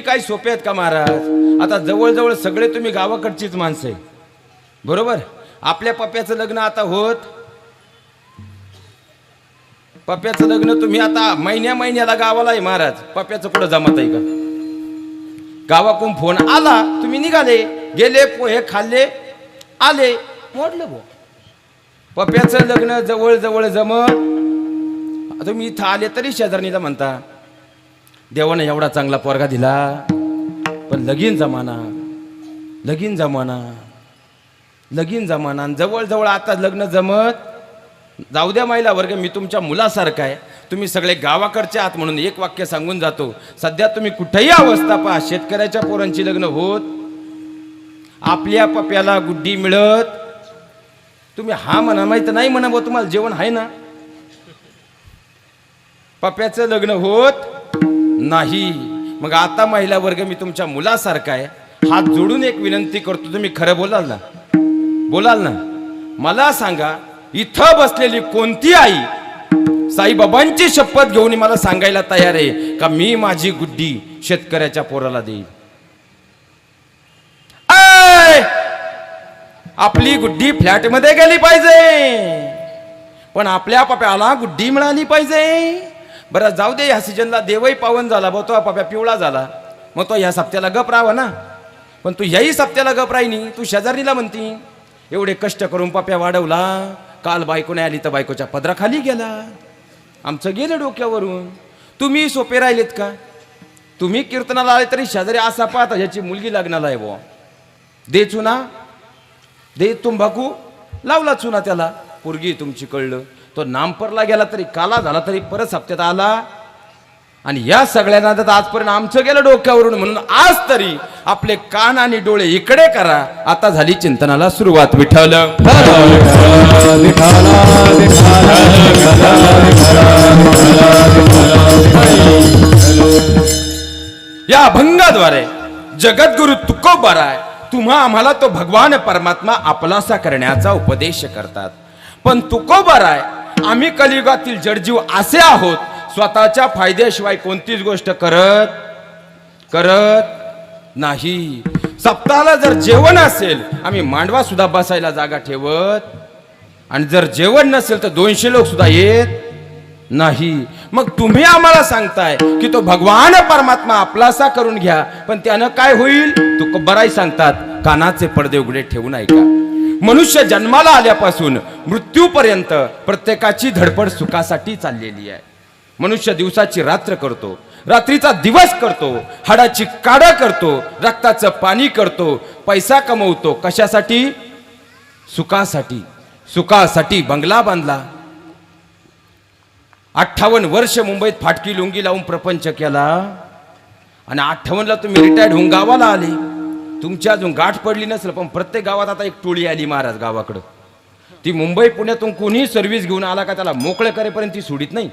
तुम्ही काय सोपे आहेत का महाराज? आता जवळजवळ सगळे तुम्ही गावाकडचीच माणसं आहे. बरोबर? आपल्या पप्प्याचं लग्न आता होत. पप्प्याचं लग्न तुम्ही आता महिन्या महिन्याला गावाला आहे महाराज. पप्प्याचं कुठं जमत आहे का? गावाकडून फोन आला तुम्ही निघाले. गेले पोहे खाल्ले आले. मोडलं भो पप्प्याचं लग्न जवळ जवळ जमत तुम्ही इथं आले तरी शेजारणीला म्हणता. देवानं एवढा चांगला पोरगा दिला. पण लगीन जमाना लगीन जमाना लगीन जमाना. आणि जवळजवळ आता लग्न जमत जाऊ द्या महिला वर्ग मी तुमच्या मुलासारखा आहे. तुम्ही सगळे गावाकडचे आहात म्हणून एक वाक्य सांगून जातो. सध्या तुम्ही कुठेही अवस्था पहा शेतकऱ्याच्या पोरांची लग्न होत आपल्या पप्याला गुड्डी मिळत. तुम्ही हा म्हणा माहीत नाही म्हणा बुवा तुम्हाला जेवण आहे ना? पप्याचं लग्न होत नाही. मग आता महिला वर्ग मी तुमच्या मुलासारखा आहे. हात जोडून एक विनंती करतो तुम्ही खरं बोलाल ना? बोलाल ना? मला सांगा इथं बसलेली कोणती आई साईबाबांची शपथ घेऊन मला सांगायला तयार आहे का मी माझी गुड्डी शेतकऱ्याच्या पोराला देईल आपली गुड्डी फ्लॅटमध्ये गेली पाहिजे. पण आपल्या पप्याला गुड्डी मिळाली पाहिजे. बरं जाऊ दे ह्या सीजनला देवही पावन झाला बघ तो पाप्या पिवळा झाला. मग तो ह्या सप्त्याला गप राहावा ना. पण तू याही सप्त्याला गप राहिनी तू शेजारीला म्हणती. एवढे कष्ट करून पाप्या वाढवला काल बायको नाही आली तर बायकोच्या पदराखाली गेला. आमचं गेलं डोक्यावरून. तुम्ही सोपे राहिलेत का? तुम्ही कीर्तनाला आले तरी शेजारी असा पाहता ह्याची मुलगी लग्नाला आहे बुवा दे चुना. दे तुंबाकू लावला चुना त्याला. पोरगी तुमची कळलं. तो नामपरला गेला तरी काला झाला तरी परत हप्त्यात आला. आणि या सगळ्यांना तर आजपर्यंत आमचं गेलं डोक्यावरून म्हणून आज तरी आपले कान आणि डोळे इकडे करा. आता झाली चिंतनाला सुरुवात विठ्ठल. या अभंगाद्वारे जगद्गुरु तुकोबाराय तुम्हा आम्हाला तो भगवान परमात्मा आपलासा करण्याचा उपदेश करतात. पण तुकोबाराय आम्ही कलियुगातील जडजीव असे आहोत स्वतःच्या फायद्याशिवाय कोणतीच गोष्ट करत करत नाही. सप्ताहाला जर जेवण असेल आम्ही मांडवा सुद्धा बसायला जागा ठेवत आणि जर जेवण नसेल तर दोनशे लोक सुद्धा येत नाही. मग तुम्ही आम्हाला सांगताय की तो भगवान परमात्मा आपलासा करून घ्या पण त्यानं काय होईल? तो बराई सांगतात कानाचे पडदे उघडे ठेवून ऐका मनुष्य जन्माला आल्यापासून मृत्यूपर्यंत प्रत्येकाची धडपड सुखासाठी चाललेली आहे. मनुष्य दिवसाची रात्र करतो रात्रीचा दिवस करतो हाडाची काडा करतो रक्ताचं पाणी करतो पैसा कमवतो. कशासाठी? सुखासाठी. सुखासाठी बंगला बांधला. अठ्ठावन्न वर्ष मुंबईत फाटकी लुंगी लावून प्रपंच केला. आणि अठ्ठावन्नला तुम्ही रिटायर्ड होऊन गावाला आले. तुमची अजून गाठ पडली नसेल पण प्रत्येक गावात आता एक टोळी आली महाराज गावाकडं. ती मुंबई पुण्यातून कोणीही सर्व्हिस घेऊन आला का त्याला मोकळं करेपर्यंत ती सोडित नाही?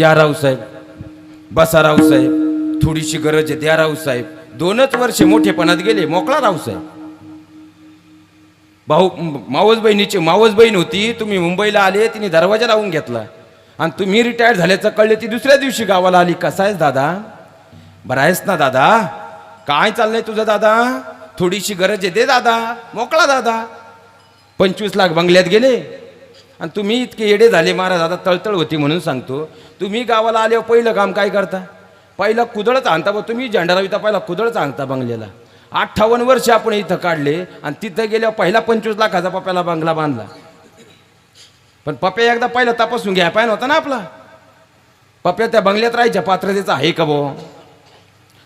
या रावसाहेब बसा रावसाहेब थोडीशी गरज आहे द्या रावसाहेब दोनच वर्षे मोठेपणात गेले मोकळा रावसाहेब भाऊ मावस बहिणीची मावस बहीण होती तुम्ही मुंबईला आले तिने दरवाजा लावून घेतला. आणि तुम्ही रिटायर्ड झाल्याचं कळले ती दुसऱ्या दिवशी गावाला आली. कसा आहेस दादा? बरं आहेस ना दादा? काय चाललंय तुझं दादा? थोडीशी गरज आहे दादा. मोकळा दादा. पंचवीस लाख बंगल्यात गेले. आणि तुम्ही इतके येडे झाले महाराज आता तळतळ होती म्हणून सांगतो. तुम्ही गावाला आल्यावर पहिलं काम काय करता? पहिलं कुदळच आणता बघ तुम्ही झेंडाराविता पहिला कुदळच आणता बंगल्याला. अठ्ठावन्न वर्ष आपण इथं काढले आणि तिथं गेल्यावर पहिला पंचवीस लाखाचा पप्याला बंगला बांधला. पण पप्या एकदा पहिला तपासून घ्या. पाहिजे होता ना आपला? पप्या त्या बंगल्यात राहायच्या पात्रतेचा आहे का भाऊ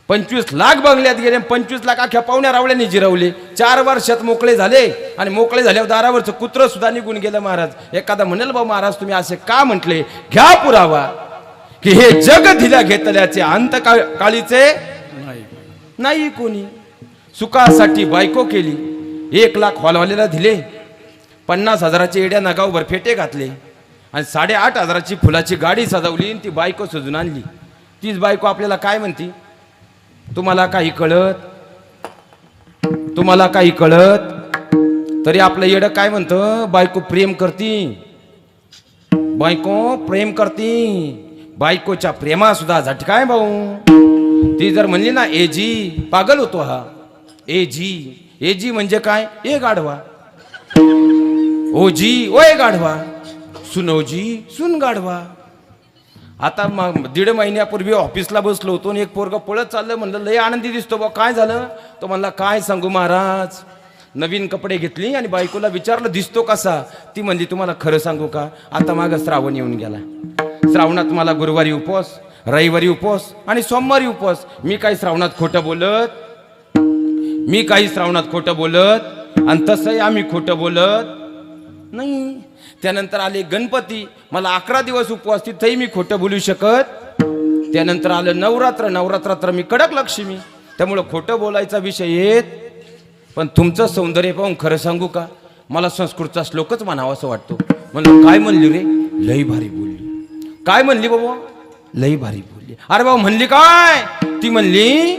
पंचवीस लाख बंगल्यात गेले पंचवीस लाख अख्ख्या पाहुण्या रावळ्यांनी जिरवले. चार वर्षात मोकळे झाले आणि मोकळे झाल्यावर दारावरचं कुत्र सुद्धा निघून गेलं महाराज. एखादा म्हणेल भाऊ महाराज तुम्ही असे का म्हटले? घ्या पुरावा. की हे जग दिल्या घेतल्याचे अंत का- काळीचे नाही. कोणी. सुखासाठी बायको केली. एक लाख हॉलवाल्याला दिले. पन्नास हजाराची एड्या नगावभर फेटे घातले. आणि साडेआठ हजाराची फुलाची गाडी सजवली आणि ती बायको सजून आणली. तीच बायको आपल्याला काय म्हणती? तुम्हाला काही कळत? तुम्हाला काही कळत? तरी आपलं येडं काय म्हणतं? बायको प्रेम करती. बायको प्रेम करती. बायकोच्या प्रेमा सुद्धा झटकाय भाऊ. ती जर म्हणली ना एजी पागल होतो हा. एजी एजी म्हणजे काय? ए गाढवा. ओजी ओय गाढवा. सुनोजी सुन गाढवा. आता मग दीड महिन्यापूर्वी ऑफिसला बसलो होतो आणि एक पोरगा पळत चाललं म्हणलं लय आनंदी दिसतो बा काय झालं? तो म्हणला काय सांगू महाराज नवीन कपडे घेतली आणि बायकोला विचारलं दिसतो कसा? ती म्हणली तुम्हाला खरं सांगू का? आता मागं श्रावण येऊन गेला. श्रावणात मला गुरुवारी उपवास रविवारी उपवास आणि सोमवारी उपवास. मी काही श्रावणात खोटं बोलत मी काही श्रावणात खोटं बोलत आणि तसंही आम्ही खोटं बोलत नाही. त्यानंतर आले गणपती. मला अकरा दिवस उपवास तिथंही मी खोटं बोलू शकत. त्यानंतर आलं नवरात्र. नवरात्रात तर मी कडक लक्ष्मी. त्यामुळं खोटं बोलायचा विषय येत. पण तुमचं सौंदर्य पाहून खरं सांगू का? मला संस्कृतचा श्लोकच म्हणावा असं वाटतो. म्हणलं काय म्हणली रे? लई भारी बोलली. काय म्हणली बाबा? लई भारी बोलली. अरे बाबा म्हणली काय? ती म्हणली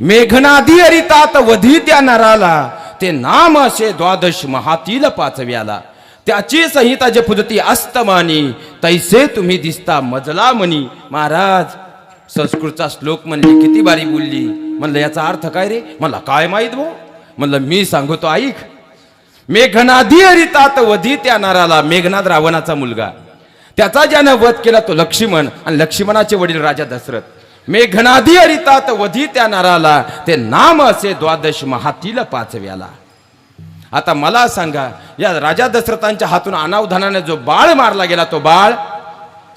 मेघनादी अरितात वधी त्या नराला. ते नाम असे द्वादश महातील पाचव्याला. त्याची संहिता जे पुजती अस्तमानी तैसे तुम्ही दिसता मजला म्हणी महाराज संस्कृतचा श्लोक म्हणली किती बारी बोलली. म्हणलं याचा अर्थ काय रे? मला काय माहीत भाऊ म्हणलं मी सांगतो ऐक. मेघनादी हरितात वधी त्या नाराला मेघनाद रावणाचा मुलगा. त्याचा ज्यानं वध केला तो लक्ष्मण आणि लक्ष्मणाचे वडील राजा दशरथ. मेघनादी हरितात वधी त्या नाराला ते नाम असे द्वादश महातील पाचव्याला. आता मला सांगा या राजा दशरथांच्या हातून अनावधानाने जो बाळ मारला गेला तो बाळ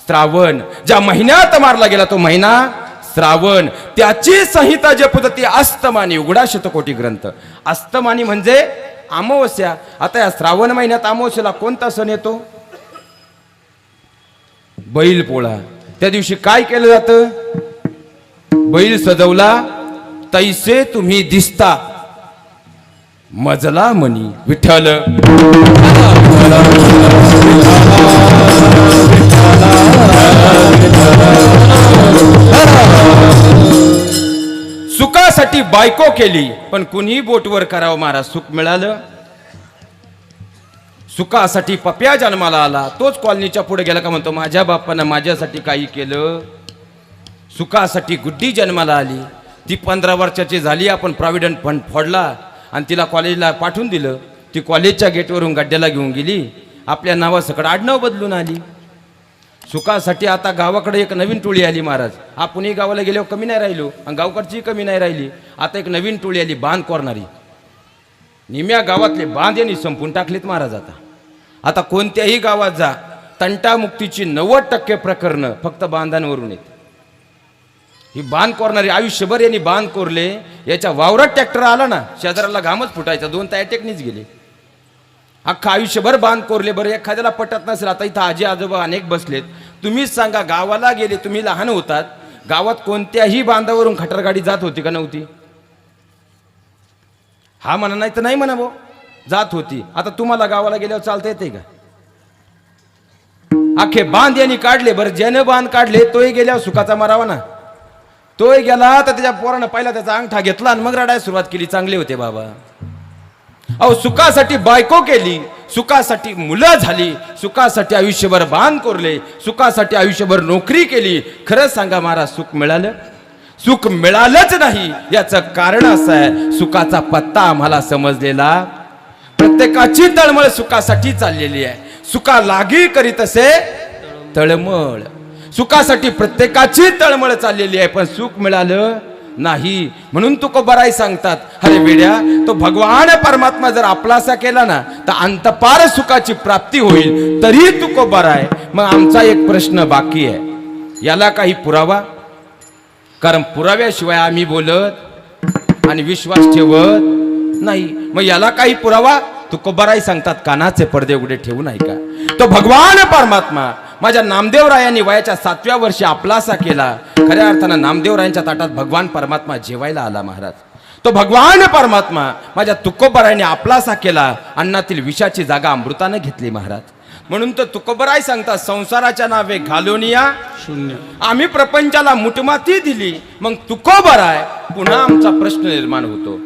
श्रावण ज्या महिन्यात मारला गेला तो महिना श्रावण त्याची संहिता जपत ती अस्तमानी उघडा शतकोटी ग्रंथ. अस्तमानी म्हणजे अमावस्या. आता या श्रावण महिन्यात अमावस्याला कोणता सण येतो? बैल पोळा. त्या दिवशी काय केलं जातं? बैल सजवला तैसे तुम्ही दिसता. मजला मनी विठ्ठल. सुखासाठी बायको केली पण कुणी बोटवर करावं महाराज सुख मिळालं. सुखासाठी पप्या जन्माला आला तोच कॉलनीच्या पुढे गेला का म्हणतो माझ्या बाप्पानं माझ्यासाठी काही केलं. सुखासाठी गुड्डी जन्माला आली. ती पंधरा वर्षाची झाली आपण प्रॉव्हिडंट फंड फोडला. आणि तिला कॉलेजला पाठवून दिलं. ती कॉलेजच्या गेटवरून गड्ड्याला घेऊन गेली. आपल्या नावासकड आडनाव बदलून आली. सुखासाठी आता गावाकडे एक नवीन टोळी आली महाराज. आपणही गावाला गेल्यावर कमी नाही राहिलो आणि गावकडचीही कमी नाही राहिली. आता एक नवीन टोळी आली बांध कोरणारी. निम्या गावातले बांध यांनी संपून टाकलेत महाराज आता. आता कोणत्याही गावात जा. तंटामुक्तीची नव्वद टक्के प्रकरणं फक्त बांधांवरून येत ही बांध कोरणारी आयुष्यभर यांनी बांध कोरले याच्या वावरात ट्रॅक्टर आला ना शेजाराला घामच फुटायचा दोन ताया टेकनीच गेले. अख्खा आयुष्यभर बांध कोरले बरं एखाद्याला पटत नसेल आता इथं आजी आजोबा अनेक बसलेत. तुम्हीच सांगा गावाला गेले तुम्ही लहान होतात. गावात कोणत्याही बांधावरून खटरगाडी जात होती का नव्हती? हा म्हणा नाही तर नाही म्हणा भाऊ जात होती. आता तुम्हाला गावाला गेल्यावर चालता येते का? अख्खे बांध यांनी काढले बरं ज्यानं बांध काढले तोही गेल्यावर सुखाचा मारावा ना. तोही गेला तर त्याच्या पोरानं पहिला त्याचा अंगठा घेतला आणि मग रडायला सुरुवात केली. चांगले होते बाबा. अहो सुखासाठी बायको केली सुखासाठी मुलं झाली सुखासाठी आयुष्यभर बांध कोरले सुखासाठी आयुष्यभर नोकरी केली. खरंच सांगा महाराज सुख मिळालं? सुख मिळालंच नाही. याचं कारण असं आहे सुखाचा पत्ता आम्हाला समजलेला. प्रत्येकाची तळमळ सुखासाठी चाललेली आहे. सुखा लागी करीत असे तळमळ. सुखासाठी प्रत्येकाची तळमळ चाललेली आहे पण सुख मिळालं नाही. म्हणून तुको बराई सांगतात अरे वेड्या तो भगवान परमात्मा जर आपलासा केला ना तर अंतपार सुखाची प्राप्ती होईल तरी तुको बराय. मग आमचा एक प्रश्न बाकी आहे. याला काही पुरावा? कारण पुराव्याशिवाय आम्ही बोलत आणि विश्वास ठेवत नाही. मग याला काही पुरावा? तुको बराई सांगतात कानाचे पडदे उघडे ठेवू नाही का तो भगवान परमात्मा माझ्या नामदेवरायांनी वयाच्या सातव्या वर्षी आपलासा केला. खऱ्या अर्थानं नामदेवरायांच्या ताटात भगवान परमात्मा जेवायला आला महाराज. तो भगवान परमात्मा माझ्या तुकोबरायने आपलासा केला. अन्नातील विषाची जागा अमृतानं घेतली महाराज. म्हणून तर तुकोबराय सांगतात संसाराच्या नावे घालून या शून्य. आम्ही प्रपंचाला मुठमाती दिली. मग तुकोबराय पुन्हा आमचा प्रश्न निर्माण होतो.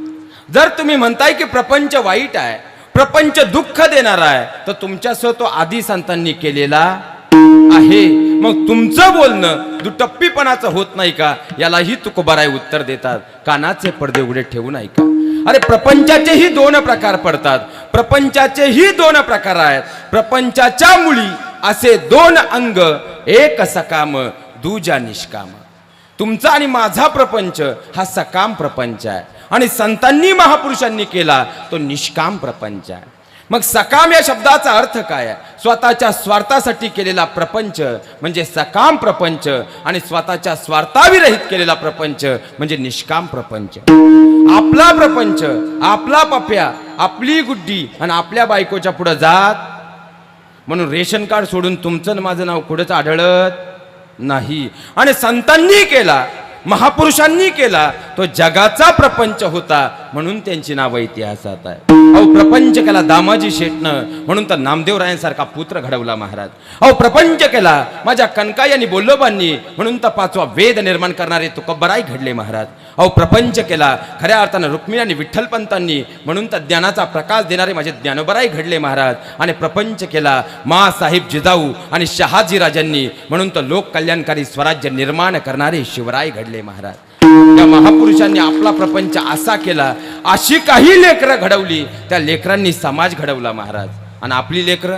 जर तुम्ही म्हणताय की प्रपंच वाईट आहे प्रपंच दुःख देणारा आहे तर तुमच्यासह तो आधी संतांनी केलेला आहे. मग तुमचं बोलणं दुटप्पीपणाचं होत नाही का? यालाही तुकोबाराय उत्तर देतात. कानाचे पडदे उघडे ठेवून ऐका अरे प्रपंचाचेही दोन प्रकार पडतात. प्रपंचाचेही दोन प्रकार आहेत. प्रपंचाच्या मुळी असे दोन अंग एक सकाम दुजा निष्काम. तुमचा आणि माझा प्रपंच हा सकाम प्रपंच आहे. आणि संतांनी महापुरुषांनी केला तो निष्काम प्रपंच आहे. मग सकाम या शब्दाचा अर्थ काय आहे? स्वतःच्या स्वार्थासाठी केलेला प्रपंच म्हणजे सकाम प्रपंच आणि स्वतःच्या स्वार्थाविरहित केलेला प्रपंच म्हणजे निष्काम प्रपंच. आपला प्रपंच आपला पप्या आपली गुड्डी आणि आपल्या बायकोच्या पुढं जात. म्हणून रेशन कार्ड सोडून तुमचं आणि माझं नाव कुठंच आढळत नाही. आणि संतांनी केला महापुरुषांनी केला तो जगाचा प्रपंच होता. म्हणून त्यांची नावं इतिहासात आहे. अहो प्रपंच केला दामाजी शेटनं म्हणून तर नामदेवरायांसारखा पुत्र घडवला महाराज. अहो प्रपंच केला माझ्या कनकाई आणि बोल्लोबांनी म्हणून तर पाचवा वेद निर्माण करणारे तुकब्बराई घडले महाराज. अहो प्रपंच केला खऱ्या अर्थानं रुक्मिणी आणि विठ्ठलपंतांनी म्हणून तर ज्ञानाचा प्रकाश देणारे माझे ज्ञानोबराई घडले महाराज. आणि प्रपंच केला मा साहेब जिजाऊ आणि शहाजी राजांनी म्हणून तर लोक कल्याणकारी स्वराज्य निर्माण करणारे शिवराय घडले महाराज. त्या महापुरुषांनी आपला प्रपंच असा केला अशी काही लेकरं घडवली. त्या लेकरांनी समाज घडवला महाराज. आणि आपली लेकरं?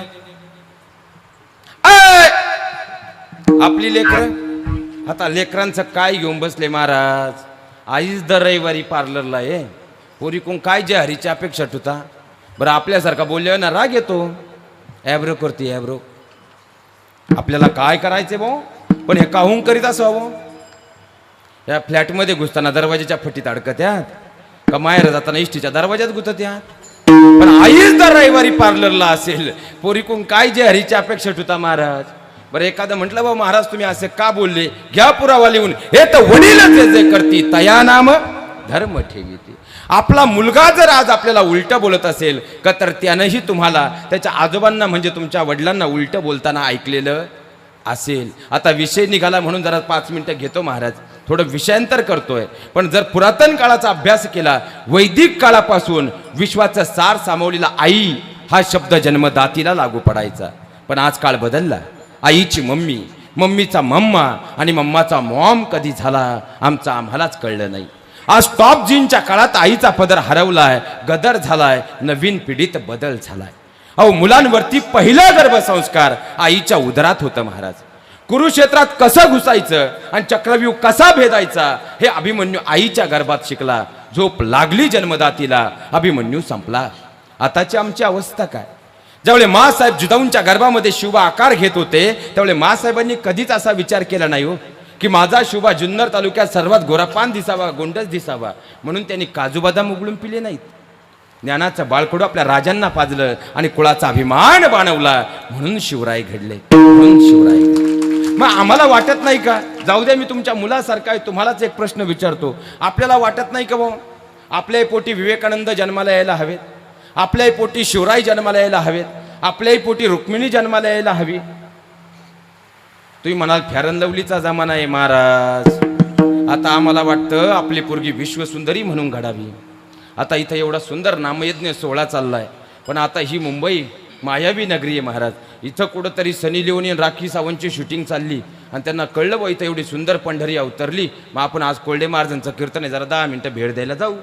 आपली लेकरं? आता लेकरांचं काय घेऊन बसले महाराज? आईच दर रविवारी पार्लरला ये. पोरी कोण काय जे हरीची अपेक्षा ठुता? बरं आपल्यासारखा बोलले ना राग येतो. ॲब्रो करते ॲब्रो. आपल्याला काय करायचे भाऊ? पण हे काहून करीत असावं या फ्लॅटमध्ये घुसताना दरवाजाच्या फटीत अडकत का माहेर जाताना इष्टीच्या दरवाजात गुतत पण आईच दर रविवारी पार्लरला असेल. पोरीकून काय जे हरीची अपेक्षा ठेवता महाराज? बरं एखादं म्हटलं बा महाराज तुम्ही असे का बोलले? घ्या पुरावा लिहून. हे तर वडीलच जे जे करती तया नाम धर्म ठेवी आपला मुलगा जर आज आपल्याला उलट बोलत असेल का तर त्यानंही तुम्हाला त्याच्या आजोबांना म्हणजे तुमच्या वडिलांना उलट बोलताना ऐकलेलं असेल. आता विषय निघाला म्हणून जरा पाच मिनिटं घेतो महाराज. थोडं विषयांतर करतोय. पण जर पुरातन काळाचा अभ्यास केला वैदिक काळापासून विश्वाचा सार सामावलेला आई हा शब्द जन्मदातीला लागू पडायचा. पण आज काळ बदलला. आईची मम्मी मम्मीचा मम्मा आणि मम्माचा मॉम कधी झाला आमचा आम्हालाच कळलं नाही. आज टॉप जीनच्या काळात आईचा पदर हरवलाय गदर झालाय नवीन पिढीत बदल झालाय. अहो मुलांवरती पहिला गर्भसंस्कार आईच्या उदरात होतं महाराज. कुरुक्षेत्रात कसं घुसायचं आणि चक्रव्यूह कसा भेदायचा हे अभिमन्यू आईच्या गर्भात शिकला. झोप लागली जन्मदातीला. अभिमन्यू संपला. आताची आमची अवस्था काय? ज्यावेळी मासाहेब जिजाऊंच्या गर्भामध्ये शुभा आकार घेत होते त्यावेळी मासाहेबांनी कधीच असा विचार केला नाही हो. की माझा शुभा जुन्नर तालुक्यात सर्वात गोरापान दिसावा गोंडच दिसावा. म्हणून त्यांनी काजू बदाम उघडून पिले नाहीत. ज्ञानाचं बाळकडू आपल्या राजांना पाजलं आणि कुळाचा अभिमान बाणवला. म्हणून शिवराय घडले. म्हणून शिवराय घडले. मग आम्हाला वाटत नाही का? जाऊ द्या मी तुमच्या मुलासारखा आहे तुम्हालाच एक प्रश्न विचारतो. आपल्याला वाटत नाही का भाऊ? आपल्याही पोटी विवेकानंद जन्माला यायला हवेत. आपल्याही पोटी शिवराय जन्माला यायला हवेत. आपल्याही पोटी रुक्मिणी जन्माला यायला हवी. तुम्ही म्हणाल फॅरनलवलीचा जमाना आहे महाराज. आता आम्हाला वाटतं आपली पोरगी विश्वसुंदरी म्हणून घडावी. आता इथं एवढा सुंदर नामयज्ञ सोहळा चाललाय. पण आता ही मुंबई मायावी नगरी आहे महाराज. इथं कुठंतरी सनी लिओनी आणि राखी सावंतची शूटिंग चालली. आणि त्यांना कळलं बा इथं एवढी सुंदर पंढरी अवतरली. मग आपण आज कोल्डे महाराजांचं कीर्तन आहे जरा दहा मिनटं भेट द्यायला जाऊ.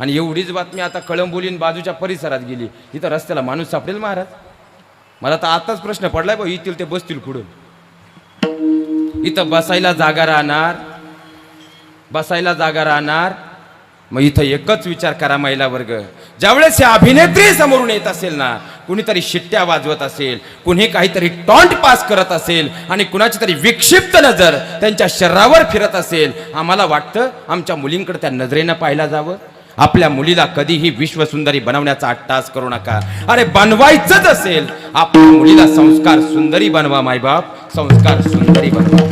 आणि एवढीच बातमी आता कळंबोलीन बाजूच्या परिसरात गेली. इथं रस्त्याला माणूस सापडेल महाराज? मला तर आताच प्रश्न पडलाय बा येतील ते बसतील कुठून? इथं बसायला जागा राहणार. बसायला जागा राहणार. मग इथं एकच विचार करा महिला वर्ग. ज्यावेळेस ही अभिनेत्री समोरून येत असेल ना कुणीतरी शिट्ट्या वाजवत असेल कुणी काहीतरी टॉन्ट पास करत असेल आणि कुणाची तरी विक्षिप्त नजर त्यांच्या शरीरावर फिरत असेल आम्हाला वाटतं आमच्या मुलींकडे त्या नजरेनं पाहायला जावं. आपल्या मुलीला कधीही विश्वसुंदरी बनवण्याचा अट्टास करू नका. अरे बनवायचंच असेल. आपल्या मुलीला संस्कार सुंदरी बनवा मायबाप. संस्कार सुंदरी बनवा.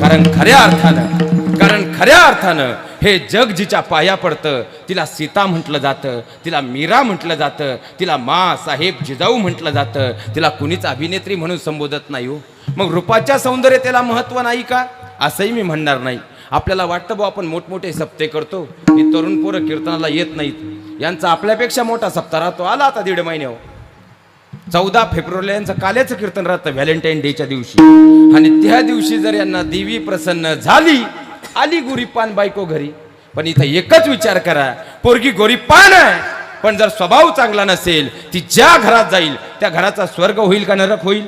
कारण खऱ्या अर्थानं कारण खऱ्या अर्थानं हे जग जिच्या पाया पडतं तिला सीता म्हटलं जातं तिला मीरा म्हटलं जातं तिला मा साहेब जिजाऊ म्हटलं जातं तिला कुणीच अभिनेत्री म्हणून संबोधत नाही हो. मग रूपाच्या सौंदर्यतेला महत्त्व नाही का? असंही मी म्हणणार नाही. आपल्याला वाटतं बा आपण मोठमोठे सप्ते करतो ही तरुण पोरं कीर्तनाला येत नाहीत. यांचा आपल्यापेक्षा मोठा सप्ताह राहतो आला आता दीड महिन्यावर हो. चौदा फेब्रुवारीला यांचं काल्याचं कीर्तन राहतं व्हॅलेंटाईन डेच्या दिवशी. आणि त्या दिवशी जर यांना देवी प्रसन्न झाली आली गोरीपान बायको घरी. पण इथं एकच विचार करा पोरगी गोरीपान आहे पण जर स्वभाव चांगला नसेल ती ज्या घरात जाईल त्या घराचा स्वर्ग होईल का नरक होईल?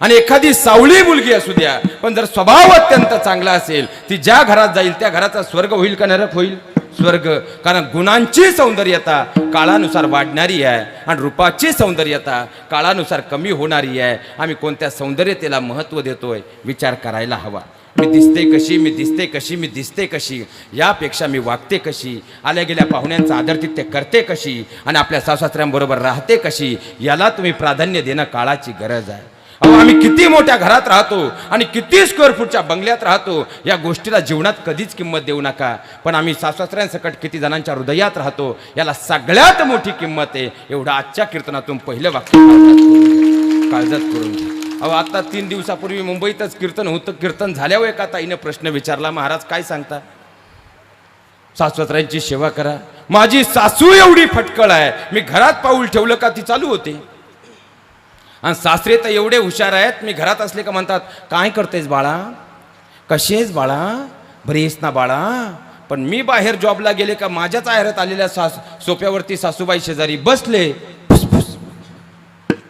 आणि एखादी सावळी मुलगी असू द्या पण जर स्वभाव अत्यंत चांगला असेल ती ज्या घरात जाईल त्या घराचा स्वर्ग होईल का नरक होईल? स्वर्ग कारण गुणांची सौंदर्यता काळानुसार वाढणारी आहे आणि रूपाची सौंदर्यता काळानुसार कमी होणारी आहे. आम्ही कोणत्या सौंदर्यतेला महत्त्व देतोय? विचार करायला हवा. मी दिसते कशी मी दिसते कशी मी दिसते कशी यापेक्षा मी वागते कशी आल्या गेल्या पाहुण्यांचं आदरतिथ्य करते कशी आणि आपल्या सासऱ्यांबरोबर राहते कशी याला तुम्ही प्राधान्य देणं काळाची गरज आहे. अहो आम्ही किती मोठ्या घरात राहतो आणि किती स्क्वेअर फूटच्या बंगल्यात राहतो या गोष्टीला जीवनात कधीच किंमत देऊ नका. पण आम्ही सासऱ्यांसकट किती जणांच्या हृदयात राहतो याला सगळ्यात मोठी किंमत आहे एवढं आजच्या कीर्तनातून पहिलं वाक्य काळजात करून घ्या. अहो आता तीन दिवसापूर्वी मुंबईतच कीर्तन होतं कीर्तन झाल्यावर एका ताईनं प्रश्न विचारला महाराज काय सांगता? सासवत्रांची सेवा करा. माझी सासू एवढी फटकळ आहे मी घरात पाऊल ठेवलं का ती चालू होते? आणि सासरे तर एवढे हुशार आहेत मी घरात असले का म्हणतात काय करतेस बाळा? कशीस बाळा? बरीस ना बाळा? पण मी बाहेर जॉबला गेले का माझ्याच आहेरात आलेल्या सास सोप्यावरती सासूबाई शेजारी बसले फुसफुस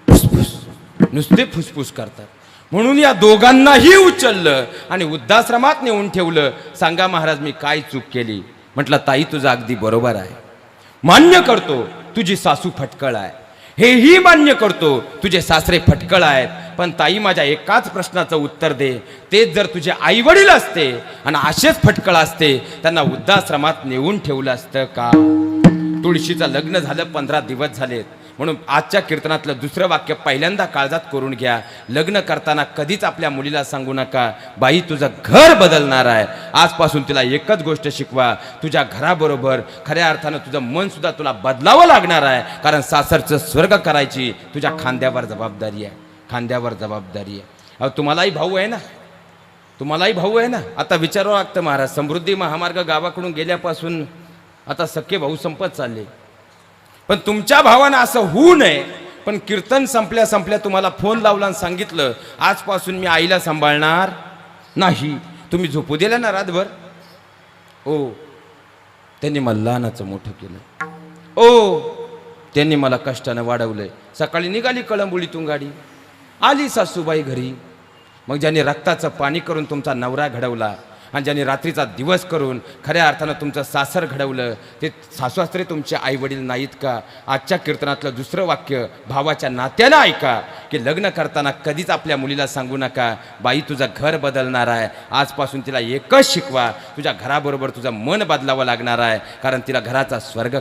फुसफुस नुसते फुसफुस करतात. म्हणून या दोघांनाही उचललं आणि वृद्धाश्रमात नेऊन ठेवलं. सांगा महाराज मी काय चूक केली? म्हटलं ताई तुझं अगदी बरोबर आहे. मान्य करतो तुझी सासू फटकळ आहे. हेही मान्य करतो तुझे सासरे फटकळ आहेत पण ताई माझ्या एकाच प्रश्नाचं उत्तर दे. तेच जर तुझे आई वडील असते आणि असेच फटकळ असते त्यांना वृद्धाश्रमात नेऊन ठेवलं असतं का? तुळशीचं लग्न झालं पंधरा दिवस झालेत. म्हणून आजच्या कीर्तनातलं दुसरं वाक्य पहिल्यांदा काळजात करून घ्या. लग्न करताना कधीच आपल्या मुलीला सांगू नका. बाई तुझं घर बदलणार आहे. आजपासून तिला एकच गोष्ट शिकवा. तुझ्या घराबरोबर खऱ्या अर्थानं तुझं मनसुद्धा तुला बदलावं लागणार आहे. कारण सासरचं स्वर्ग करायची तुझ्या खांद्यावर जबाबदारी आहे. खांद्यावर जबाबदारी आहे. अहो तुम्हालाही भाऊ आहे ना? तुम्हालाही भाऊ आहे ना? आता विचारावं लागतं महाराज. समृद्धी महामार्ग गावाकडून गेल्यापासून आता सख्खे भाऊ संपत चालले. पण तुमच्या भावानं असं होऊ नये. पण कीर्तन संपल्या संपल्या तुम्हाला फोन लावला आणि सांगितलं आजपासून मी आईला सांभाळणार नाही. तुम्ही झोपू दिलं ना रातभर? ओ त्यांनी मला लहानाचं मोठं केलं. ओ त्यांनी मला कष्टानं वाढवलंय. सकाळी निघाली कळंबुळीतून गाडी. आली सासूबाई घरी. मग ज्यांनी रक्ताचं पाणी करून तुमचा नवरा घडवला आणि ज्यांनी रात्रीचा दिवस करून खऱ्या अर्थानं तुमचं सासर घडवलं ते सासवास्त्रे तुमचे आईवडील नाहीत का? आजच्या कीर्तनातलं दुसरं वाक्य भावाच्या नात्यानं ऐका की लग्न करताना कधीच आपल्या मुलीला सांगू नका बाई तुझं घर बदलणार आहे. आजपासून तिला एकच शिकवा. तुझ्या घराबरोबर तुझं मन बदलावं लागणार आहे कारण तिला घराचा स्वर्ग